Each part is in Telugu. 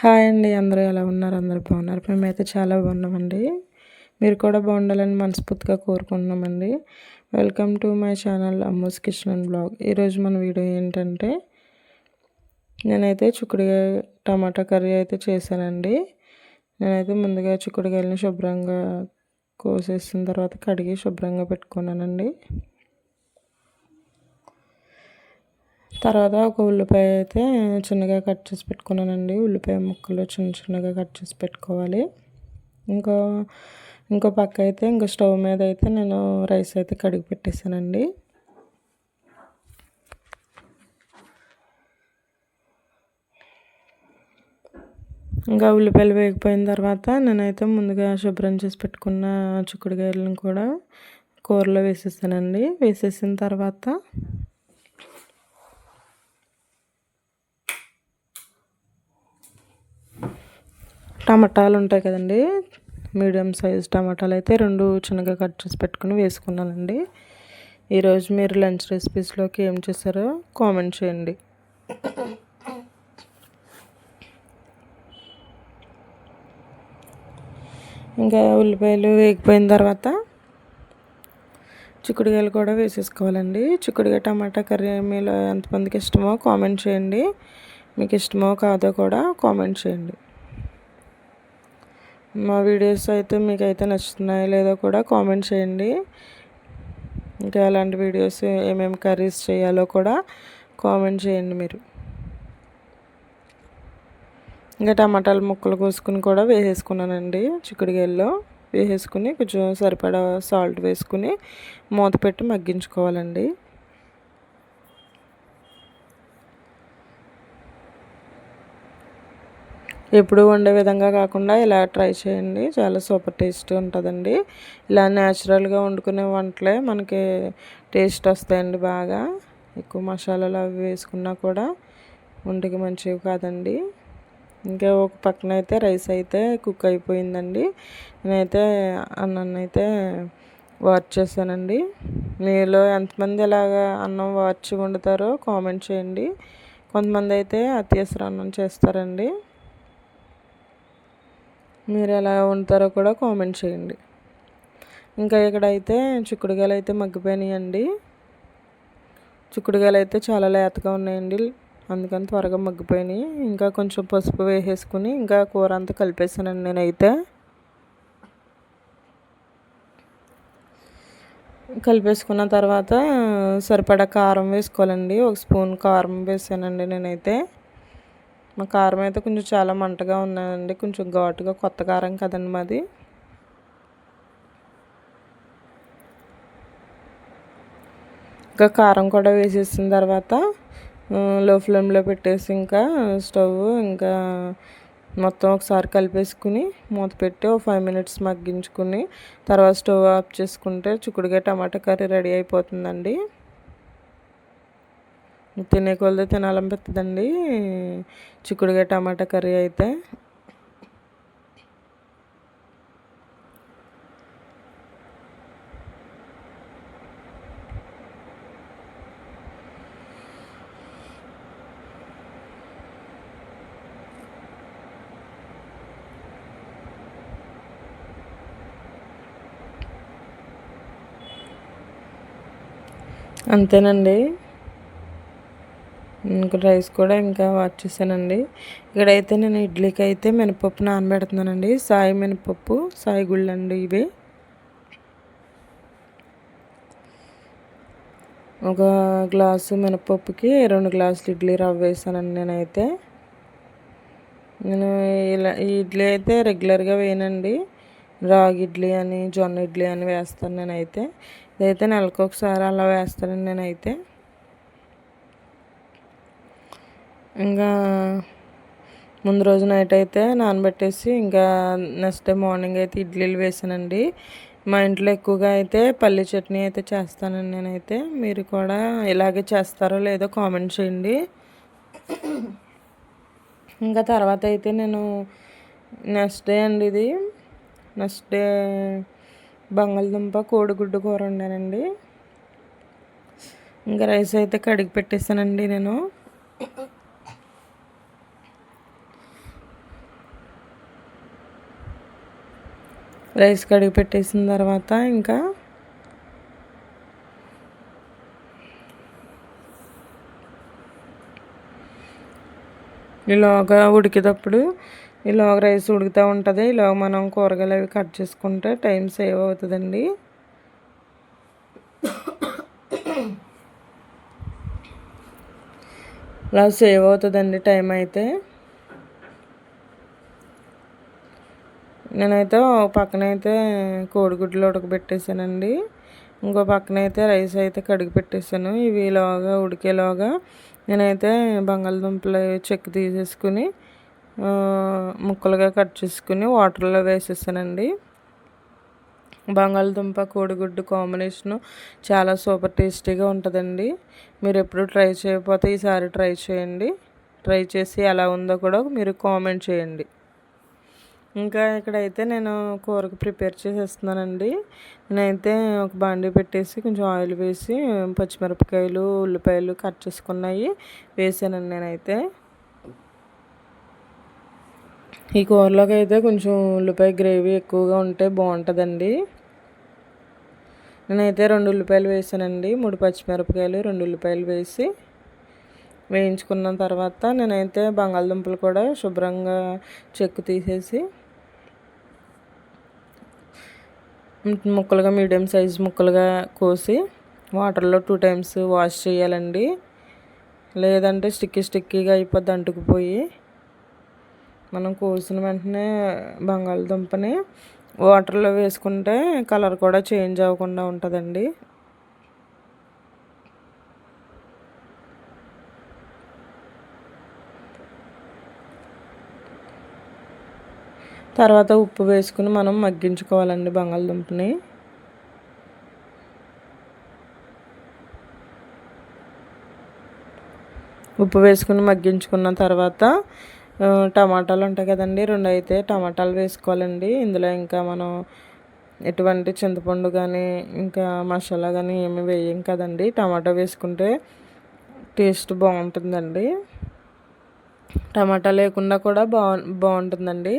హాయ్ అండి అందరూ ఎలా ఉన్నారు? అందరూ బాగున్నారు. మేమైతే చాలా బాగున్నామండి. మీరు కూడా బాగుండాలని మనస్ఫూర్తిగా కోరుకుంటున్నామండి. Welcome to my channel Ammu's kitchen blog ఈరోజు మన వీడియో ఏంటంటే నేనైతే చిక్కుడుగా టమాటా కర్రీ అయితే చేశానండి. నేనైతే ముందుగా చిక్కుడుగాయలను శుభ్రంగా కోసేసిన తర్వాత కడిగి శుభ్రంగా పెట్టుకున్నానండి. తర్వాత ఒక ఉల్లిపాయ అయితే చిన్నగా కట్ చేసి పెట్టుకున్నానండి. ఉల్లిపాయ ముక్కలు చిన్న చిన్నగా కట్ చేసి పెట్టుకోవాలి. ఇంకో ఇంకో పక్క అయితే ఇంకో స్టవ్ మీద అయితే నేను రైస్ అయితే కడిగి పెట్టేసానండి. ఇంకా ఉల్లిపాయలు వేగిపోయిన తర్వాత నేనైతే ముందుగా శుభ్రం చేసి పెట్టుకున్న చిక్కుడుకాయలను కూడా కూరలో వేసేసానండి. వేసేసిన తర్వాత టమాటాలు ఉంటాయి కదండి. మీడియం సైజ్ టమాటాలు అయితే రెండు చిన్నగా కట్ చేసి పెట్టుకుని వేసుకున్నానండి. ఈరోజు మీరు లంచ్ రెసిపీస్లోకి ఏం చేశారో కామెంట్ చేయండి. ఇంకా ఉల్లిపాయలు వేగిపోయిన తర్వాత చిక్కుడుకాయలు కూడా వేసేసుకోవాలండి. చిక్కుడుకాయ టమాటా కర్రీ మీలో ఎంతమందికి ఇష్టమో కామెంట్ చేయండి. మీకు ఇష్టమో కాదో కూడా కామెంట్ చేయండి. మా వీడియోస్ అయితే మీకు అయితే నచ్చుతున్నాయో లేదో కూడా కామెంట్ చేయండి. ఇంకా అలాంటి వీడియోస్ ఏమేమి కర్రీస్ చేయాలో కూడా కామెంట్ చేయండి మీరు. ఇంకా టమాటాలు ముక్కలు కోసుకుని కూడా వేసేసుకున్నానండి చిక్కుడుగాయల్లో వేసేసుకుని కొంచెం సరిపడా సాల్ట్ వేసుకుని మూత పెట్టి మగ్గించుకోవాలండి. ఎప్పుడు వండే విధంగా కాకుండా ఇలా ట్రై చేయండి. చాలా సూపర్ టేస్ట్ ఉంటుందండి. ఇలా న్యాచురల్గా వండుకునే వంటలే మనకి టేస్ట్ వస్తాయండి బాగా. ఎక్కువ మసాలాలు అవి వేసుకున్నా కూడా ఒంటికి మంచివి కాదండి. ఇంకా ఒక పక్కన అయితే రైస్ అయితే కుక్ అయిపోయిందండి. నేనైతే అన్నాన్ని అయితే వాచ్ చేశానండి. మీలో ఎంతమంది ఇలాగా అన్నం వాచ్ వండుతారో కామెంట్ చేయండి. కొంతమంది అయితే అత్యవసర అన్నం చేస్తారండి. మీరు ఎలా ఉంటారో కూడా కామెంట్ చేయండి. ఇంకా ఇక్కడైతే చిక్కుడుగాయలు అయితే మగ్గిపోయినాయండి. చిక్కుడుగాయలు అయితే చాలా లేతగా ఉన్నాయండి. అందుకని త్వరగా మగ్గిపోయినాయి. ఇంకా కొంచెం పసుపు వేసేసుకుని ఇంకా కూర అంతా కలిపేసానండి నేనైతే. కలిపేసుకున్న తర్వాత సరిపడా కారం వేసుకోవాలండి. ఒక స్పూన్ కారం వేసానండి నేనైతే. మా కారం అయితే కొంచెం చాలా మంటగా ఉన్నాయండి కొంచెం ఘాటుగా కొత్త కారం కదండి మాది. ఇంకా కారం కూడా వేసేసిన తర్వాత లో ఫ్లేమ్లో పెట్టేసి ఇంకా స్టవ్ ఇంకా మొత్తం ఒకసారి కలిపేసుకుని మూత పెట్టి ఒక ఫైవ్ మినిట్స్ మగ్గించుకుని తర్వాత స్టవ్ ఆఫ్ చేసుకుంటే చిక్కుడుగా టమాటా కర్రీ రెడీ అయిపోతుందండి. తినే కొలది తినాలనిపిస్తుందండి చిక్కుడుగా టమాటా కర్రీ అయితే. అంతేనండి. ఇంకా రైస్ కూడా ఇంకా వాచ్ చేశానండి. ఇక్కడైతే నేను ఇడ్లీకి అయితే మినపప్పు నానబెడుతున్నానండి. సాయి మినపప్పు సాయి గుళ్ళు అండి ఇవి. ఒక గ్లాసు మినపప్పుకి రెండు గ్లాసులు ఇడ్లీ రవ్వ వేసానండి నేనైతే. నేను ఇలా ఈ ఇడ్లీ అయితే రెగ్యులర్గా వేయనండి. రాగి ఇడ్లీ అని జొన్న ఇడ్లీ అని వేస్తాను నేనైతే. ఇదైతే నెలకు ఒకసారి అలా వేస్తానండి నేనైతే. ఇంకా ముందు రోజు నైట్ అయితే నానబెట్టేసి ఇంకా నెక్స్ట్ డే మార్నింగ్ అయితే ఇడ్లీలు వేసానండి. మా ఇంట్లో ఎక్కువగా అయితే పల్లి చట్నీ అయితే చేస్తానండి నేనైతే. మీరు కూడా ఇలాగే చేస్తారో లేదో కామెంట్ చేయండి. ఇంకా తర్వాత అయితే నేను నెక్స్ట్ డే అండి ఇది. నెక్స్ట్ డే బంగాళదుంప కోడిగుడ్డు కూర వండానండి. ఇంకా రైస్ అయితే కడిగి పెట్టేసానండి నేను. రైస్ కడిగి పెట్టేసిన తర్వాత ఇంకా ఇలాగా ఉడికేటప్పుడు ఇలాగ రైస్ ఉడుకుతూ ఉంటుంది. ఇలాగ మనం కూరగాయలు అవి కట్ చేసుకుంటే టైం సేవ్ అవుతుందండి. ఇలా సేవ్ అవుతుందండి టైం అయితే. నేనైతే పక్కన అయితే కోడిగుడ్లు ఉడకబెట్టేసానండి. ఇంకో పక్కన అయితే రైస్ అయితే కడిగి పెట్టేసాను. ఇవి ఇలాగా ఉడికేలాగా నేనైతే బంగాళదుంపలు చెక్కు తీసేసుకుని ముక్కలుగా కట్ చేసుకుని వాటర్లో వేసేసానండి. బంగాళదుంప కోడిగుడ్డు కాంబినేషను చాలా సూపర్ టేస్టీగా ఉంటుందండి. మీరు ఎప్పుడు ట్రై చేయకపోతే ఈసారి ట్రై చేయండి. ట్రై చేసి ఎలా ఉందో కూడా మీరు కామెంట్ చేయండి. ఇంకా ఇక్కడైతే నేను కూరకు ప్రిపేర్ చేసేస్తున్నానండి. నేనైతే ఒక బాండీ పెట్టేసి కొంచెం ఆయిల్ వేసి పచ్చిమిరపకాయలు ఉల్లిపాయలు కట్ చేసుకున్నాయి వేసానండి నేనైతే. ఈ కూరలోకి అయితే కొంచెం ఉల్లిపాయ గ్రేవీ ఎక్కువగా ఉంటే బాగుంటుందండి. నేనైతే రెండు ఉల్లిపాయలు వేసానండి. మూడు పచ్చిమిరపకాయలు రెండు ఉల్లిపాయలు వేసి వేయించుకున్న తర్వాత నేనైతే బంగాళదుంపలు కూడా శుభ్రంగా చెక్కు తీసేసి ముక్కలుగా మీడియం సైజ్ ముక్కలుగా కోసి వాటర్లో టూ టైమ్స్ వాష్ చేయాలండి. లేదంటే స్టిక్కీ స్టిక్కీగా అయిపోద్ది అంటుకుపోయి. మనం కోసిన వెంటనే బంగాళదుంపని వాటర్లో వేసుకుంటే కలర్ కూడా చేంజ్ అవ్వకుండా ఉంటుందండి. తర్వాత ఉప్పు వేసుకుని మనం మగ్గించుకోవాలండి బంగాళదుంపని. ఉప్పు వేసుకుని మగ్గించుకున్న తర్వాత టమాటాలు ఉంటాయి కదండి రెండు అయితే టమాటాలు వేసుకోవాలండి. ఇందులో ఇంకా మనం ఎటువంటి చింతపండు కానీ ఇంకా మసాలా కానీ ఏమి వేయం కదండి. టమాటా వేసుకుంటే టేస్ట్ బాగుంటుందండి. టమాటా లేకుండా కూడా బాగు బాగుంటుందండి.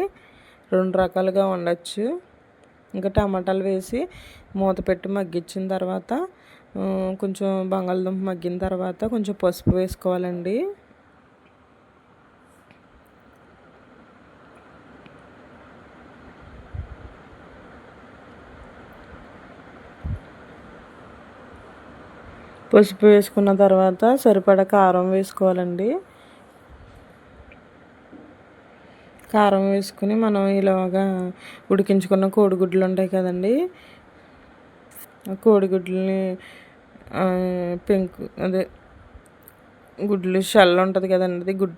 రెండు రకాలుగా ఉండొచ్చు ఇంకా టమాటాలు వేసి మూత పెట్టి మగ్గించిన తర్వాత కొంచెం బంగాళదుంప మగ్గిన తర్వాత కొంచెం పసుపు వేసుకోవాలండి. పసుపు వేసుకున్న తర్వాత సరిపడా కారం వేసుకోవాలండి. కారం వేసుకుని మనం ఇలాగా ఉడికించుకున్న కోడిగుడ్లు ఉంటాయి కదండి కోడిగుడ్లని పెంకు అదే గుడ్లు షెల్ ఉంటుంది కదండి అది. గుడ్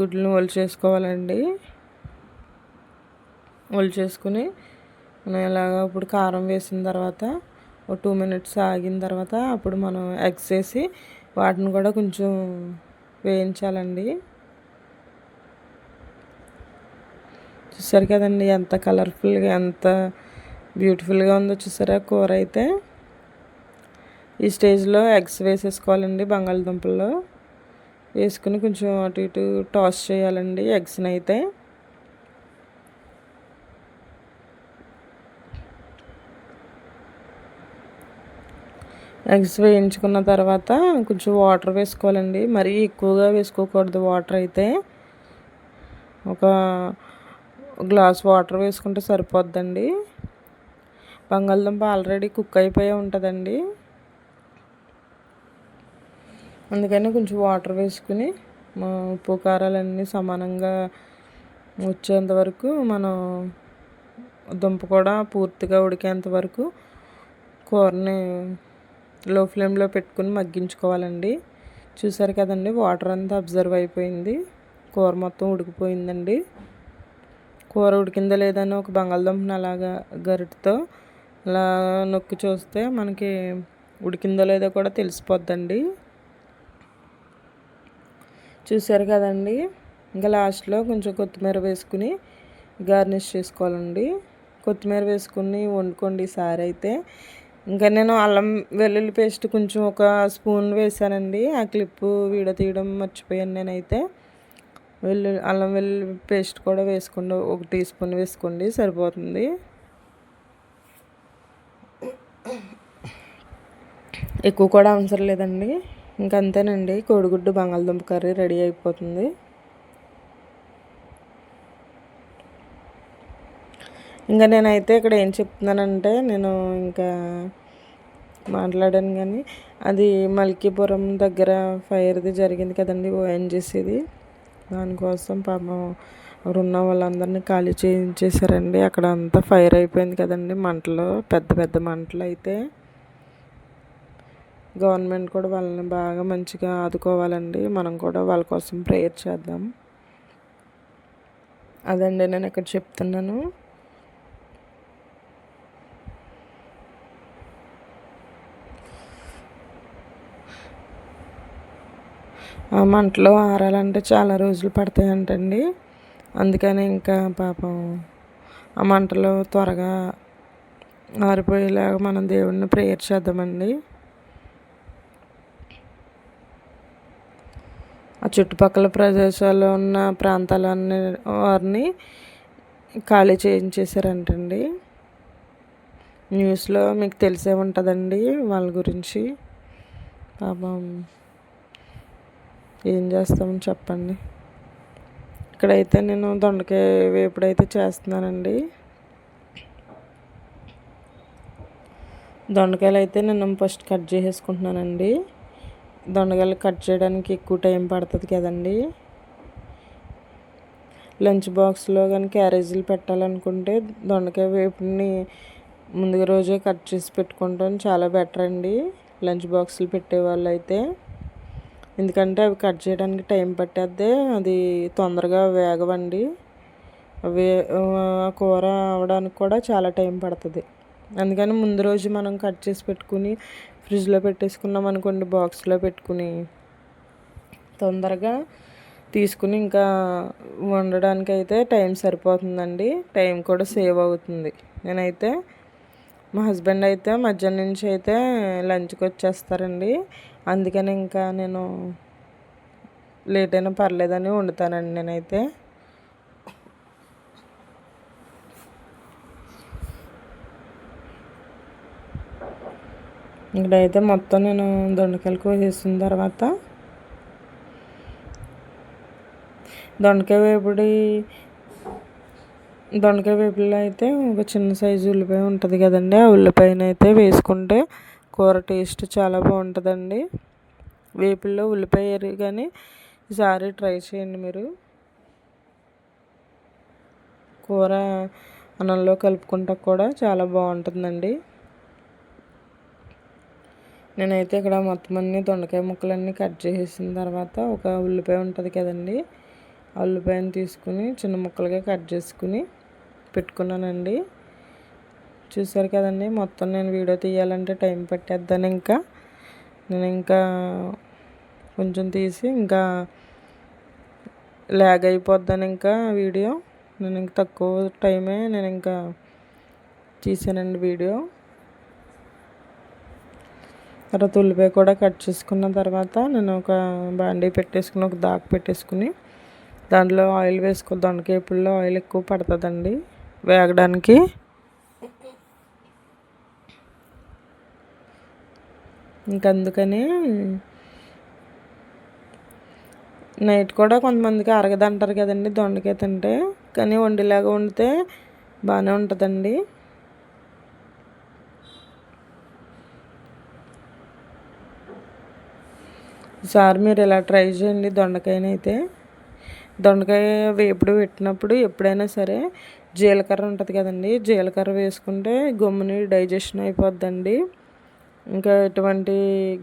గుడ్లను ఒలిచేసుకోవాలండి. ఒలిచేసుకుని మనం ఇలాగ ఇప్పుడు కారం వేసిన తర్వాత ఒక టూ మినిట్స్ ఆగిన తర్వాత అప్పుడు మనం ఎగ్స్ వేసి వాటిని కూడా కొంచెం వేయించాలండి. చూసారు కదండి ఎంత కలర్ఫుల్గా ఎంత బ్యూటిఫుల్గా ఉందో చూసారా కూర అయితే. ఈ స్టేజ్లో ఎగ్స్ వేసేసుకోవాలండి బంగాళదుంపల్లో. వేసుకుని కొంచెం అటు ఇటు టాస్ చేయాలండి ఎగ్స్ని అయితే. ఎగ్స్ వేయించుకున్న తర్వాత కొంచెం వాటర్ వేసుకోవాలండి మరీ ఎక్కువగా వేసుకోకూడదు వాటర్ అయితే. ఒక గ్లాస్ వాటర్ వేసుకుంటే సరిపోద్దండి. బంగాళదుంప ఆల్రెడీ కుక్ అయిపోయి ఉంటుందండి. అందుకని కొంచెం వాటర్ వేసుకుని ఉప్పు కారాలన్నీ సమానంగా వచ్చేంత వరకు మనం దుంప కూడా పూర్తిగా ఉడికేంత వరకు కూరని లో ఫ్లేమ్లో పెట్టుకుని మగ్గించుకోవాలండి. చూసారు కదండి వాటర్ అంతా అబ్జర్వ్ అయిపోయింది. కూర మొత్తం ఉడికిపోయిందండి. కూర ఉడికిందా లేదని ఒక బంగాళదుంపను అలాగా గరిటతో అలా నొక్కి చూస్తే మనకి ఉడికిందో లేదో కూడా తెలిసిపోద్దండి. చూసారు కదండి? ఇంకా లాస్ట్లో కొంచెం కొత్తిమీర వేసుకుని గార్నిష్ చేసుకోవాలండి. కొత్తిమీర వేసుకుని వండుకోండి ఈసారి అయితే. ఇంకా నేను అల్లం వెల్లుల్లి పేస్ట్ కొంచెం ఒక స్పూన్ వేసానండి ఆ క్లిప్పు వీడియో తీయడం మర్చిపోయాను నేనైతే. వెల్లు అల్లం వెల్లుల్లి పేస్ట్ కూడా వేసుకోండి ఒక టీ స్పూన్ వేసుకోండి సరిపోతుంది. ఎక్కువ కూడా అవసరం లేదండి. ఇంకంతేనండి కోడిగుడ్డు బంగాళదుంప కర్రీ రెడీ అయిపోతుంది. ఇంకా నేనైతే ఇక్కడ ఏం చెప్తున్నానంటే నేను ఇంకా మాట్లాడాను కానీ అది మల్కీపురం దగ్గర ఫైర్ది జరిగింది కదండి ఓఎన్జీసీది దానికోసం పాపం అక్కడ ఉన్న వాళ్ళందరినీ ఖాళీ చేయించేసారండి అక్కడ అంతా ఫైర్ అయిపోయింది కదండి. మంటలు పెద్ద పెద్ద మంటలు అయితే గవర్నమెంట్ కూడా వాళ్ళని బాగా మంచిగా ఆదుకోవాలండి. మనం కూడా వాళ్ళ కోసం ప్రేయర్ చేద్దాం. అదండి నేను ఇక్కడ చెప్తున్నాను. మంటలో ఆరాలంటే చాలా రోజులు పడతాయంటండి. అందుకని ఇంకా పాపం ఆ మంటలో త్వరగా ఆరిపోయేలాగా మనం దేవుడిని ప్రేయర్ చేద్దామండి. ఆ చుట్టుపక్కల ప్రదేశాల్లో ఉన్న ప్రాంతాలన్నీ వారిని ఖాళీ చేయించేశారంటండి. న్యూస్లో మీకు తెలిసే ఉంటుందండి వాళ్ళ గురించి. పాపం ఏం చేస్తామని చెప్పండి. ఇక్కడైతే నేను దొండకాయ వేపుడైతే చేస్తున్నానండి. దొండకాయలు అయితే నేను ఫస్ట్ కట్ చేసేసుకుంటున్నానండి. దొండకాయలు కట్ చేయడానికి ఎక్కువ టైం పడుతుంది కదండి. లంచ్ బాక్స్లో కానీ క్యారేజీలు పెట్టాలనుకుంటే దొండకాయ వేపుని ముందుగా రోజే కట్ చేసి పెట్టుకుంటాం చాలా బెటర్ అండి లంచ్ బాక్సులు పెట్టే వాళ్ళు అయితే ఎందుకంటే అవి కట్ చేయడానికి టైం పట్టేద్ది అది తొందరగా వేగవండి. వే కూర అవడానికి కూడా చాలా టైం పడుతుంది. అందుకని ముందు రోజు మనం కట్ చేసి పెట్టుకుని ఫ్రిడ్జ్లో పెట్టేసుకున్నాం అనుకోండి బాక్స్లో పెట్టుకుని తొందరగా తీసుకుని ఇంకా వండడానికి అయితే టైం సరిపోతుందండి. టైం కూడా సేవ్ అవుతుంది. నేనైతే మా హస్బెండ్ అయితే మధ్యాహ్నం నుంచి అయితే లంచ్కి వచ్చేస్తారండి. అందుకని ఇంకా నేను లేట్ అయినా పర్లేదని వండుతానండి నేనైతే. ఇక్కడైతే మొత్తం నేను దొండకాయలు కోసేసిన తర్వాత దొండకాయ వేపుడి దొండకాయ వేపుడులో అయితే ఒక చిన్న సైజు ఉల్లిపాయ ఉంటుంది కదండి ఆ ఉల్లిపాయనైతే వేసుకుంటే కూర టేస్ట్ చాలా బాగుంటుందండి. వేపుల్లో ఉల్లిపాయ కానీ ఈసారి ట్రై చేయండి మీరు. కూర అన్నంలో కలుపుకుంటా కూడా చాలా బాగుంటుందండి. నేనైతే ఇక్కడ మొత్తం అన్ని దొండకాయ ముక్కలన్నీ కట్ చేసేసిన తర్వాత ఒక ఉల్లిపాయ ఉంటుంది కదండి. ఆ ఉల్లిపాయను తీసుకుని చిన్న ముక్కలుగా కట్ చేసుకుని పెట్టుకున్నానండి. చూసారు కదండి. మొత్తం నేను వీడియో తీయాలంటే టైం పెట్టేద్దాను ఇంకా. నేను ఇంకా కొంచెం తీసి ఇంకా ల్యాగ్ అయిపోద్దాను ఇంకా వీడియో. నేను ఇంకా తక్కువ టైమే నేను ఇంకా తీసానండి వీడియో. తర్వాత ఉల్లిపాయ కూడా కట్ చేసుకున్న తర్వాత నేను ఒక బాండీ పెట్టేసుకుని ఒక దాకా పెట్టేసుకుని దాంట్లో ఆయిల్ వేసుకో దొండకాయపుల్లో ఆయిల్ ఎక్కువ పడుతుందండి వేగడానికి. ఇంకందుకని నైట్ కూడా కొంతమందికి అరగదంటారు కదండి దొండకాయ తింటే. కానీ వండిలాగా వండితే బాగానే ఉంటుందండి. ఈసారి మీరు ఇలా ట్రై చేయండి దొండకాయనైతే దొండకాయ వేపుడు పెట్టినప్పుడు ఎప్పుడైనా సరే జీలకర్ర ఉంటుంది కదండి జీలకర్ర వేసుకుంటే గమ్ముని డైజెషన్ అయిపోద్దండి. ఇంకా ఎటువంటి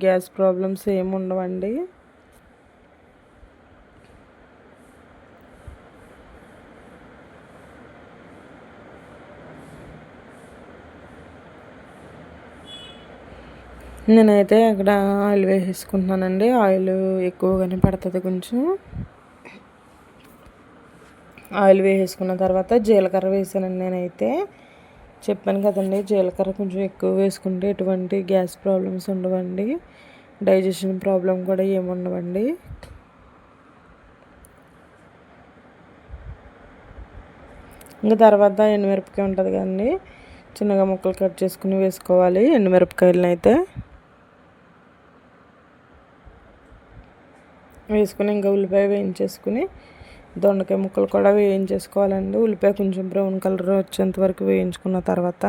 గ్యాస్ ప్రాబ్లమ్స్ ఏమి ఉండవండి. నేనైతే అక్కడ ఆయిల్ వేసేసుకుంటున్నానండి. ఆయిల్ ఎక్కువగానే పడుతుంది కొంచెం. ఆయిల్ వేసేసుకున్న తర్వాత జీలకర్ర వేసానండి నేనైతే. చెప్పాను కదండి జీలకర్ర కొంచెం ఎక్కువ వేసుకుంటే ఎటువంటి గ్యాస్ ప్రాబ్లమ్స్ ఉండవండి. డైజెషన్ ప్రాబ్లం కూడా ఏముండవండి. ఇంకా తర్వాత ఎండుమిరపకాయ ఉంటుంది కదండి చిన్నగా ముక్కలు కట్ చేసుకుని వేసుకోవాలి ఎండుమిరపకాయలను అయితే వేసుకుని ఇంకా ఉల్లిపాయ వేయించేసుకుని దొండకాయ ముక్కలు కూడా వేయించేసుకోవాలండి. ఉల్లిపాయ కొంచెం బ్రౌన్ కలర్ వచ్చేంత వరకు వేయించుకున్న తర్వాత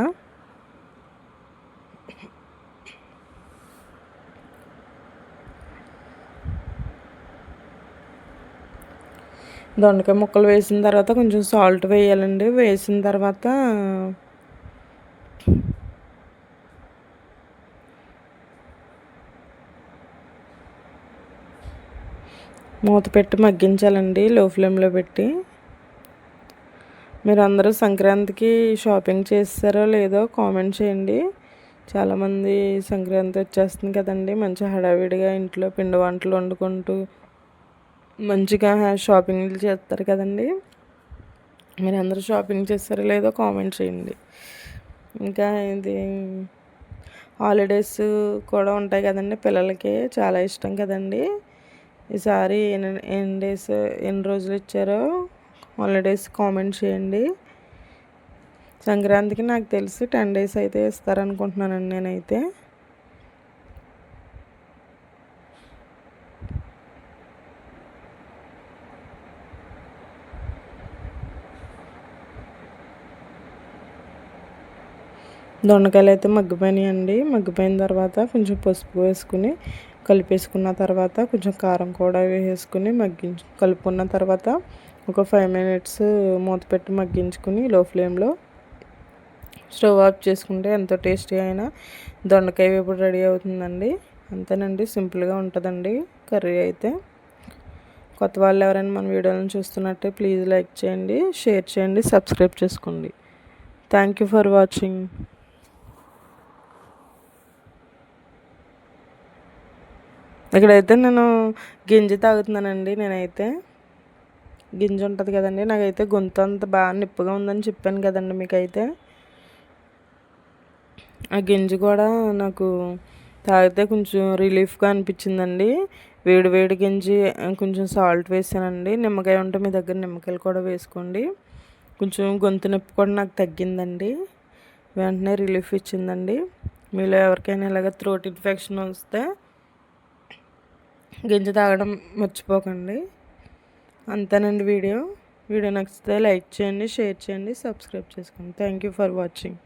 దొండకాయ ముక్కలు వేసిన తర్వాత కొంచెం సాల్ట్ వేయాలండి. వేసిన తర్వాత మూత పెట్టి మగ్గించాలండి లో ఫ్లేమ్లో పెట్టి. మీరు అందరూ సంక్రాంతికి షాపింగ్ చేస్తారో లేదో కామెంట్ చేయండి. చాలామంది సంక్రాంతి వచ్చేస్తుంది కదండి మంచి హడావిడిగా ఇంట్లో పిండి వంటలు వండుకుంటూ మంచిగా షాపింగ్లు చేస్తారు కదండి. మీరు అందరూ షాపింగ్ చేస్తారో లేదో కామెంట్ చేయండి. ఇంకా ఇది హాలిడేస్ కూడా ఉంటాయి కదండి పిల్లలకి చాలా ఇష్టం కదండి. ఈసారి ఎన్ని ఎన్ని డేస్ ఎన్ని రోజులు ఇచ్చారో హాలిడేస్ కామెంట్ చేయండి. సంక్రాంతికి నాకు తెలిసి టెన్ డేస్ అయితే ఇస్తారనుకుంటున్నానండి నేనైతే. దొండకాయలు అయితే మగ్గిపోయినాయండి. మగ్గిపోయిన తర్వాత కొంచెం పసుపు వేసుకుని కలిపేసుకున్న తర్వాత కొంచెం కారం కూడా వేసుకుని మగ్గించు కలుపుకున్న తర్వాత ఒక ఫైవ్ మినిట్స్ మూత పెట్టి మగ్గించుకుని లో ఫ్లేమ్లో స్టవ్ ఆఫ్ చేసుకుంటే ఎంతో టేస్టీ అయినా దొండకాయ వేపుడు రెడీ అవుతుందండి. అంతేనండి సింపుల్గా ఉంటుందండి కర్రీ అయితే. కొత్త వాళ్ళు ఎవరైనా మన వీడియోలను చూస్తున్నట్టే ప్లీజ్ లైక్ చేయండి షేర్ చేయండి సబ్స్క్రైబ్ చేసుకోండి. థ్యాంక్ యూ ఫర్ వాచింగ్ ఇక్కడైతే నేను గింజ తాగుతున్నానండి నేనైతే. గింజ ఉంటుంది కదండి నాకైతే గొంతు అంత బాగా నిప్పుగా ఉందని చెప్పాను కదండి మీకైతే. ఆ గింజ కూడా నాకు తాగితే కొంచెం రిలీఫ్గా అనిపించిందండి. వేడి వేడి గింజి కొంచెం సాల్ట్ వేసానండి. నిమ్మకాయ ఉంటే మీ దగ్గర నిమ్మకాయలు కూడా వేసుకోండి. కొంచెం గొంతు నొప్పి కూడా నాకు తగ్గిందండి. వెంటనే రిలీఫ్ ఇచ్చిందండి. మీలో ఎవరికైనా ఇలాగ త్రోట్ ఇన్ఫెక్షన్ వస్తే గింజ తాగడం మర్చిపోకండి. అంతేనండి వీడియో. వీడియో నచ్చితే లైక్ చేయండి షేర్ చేయండి సబ్స్క్రైబ్ చేసుకోండి. Thank you for watching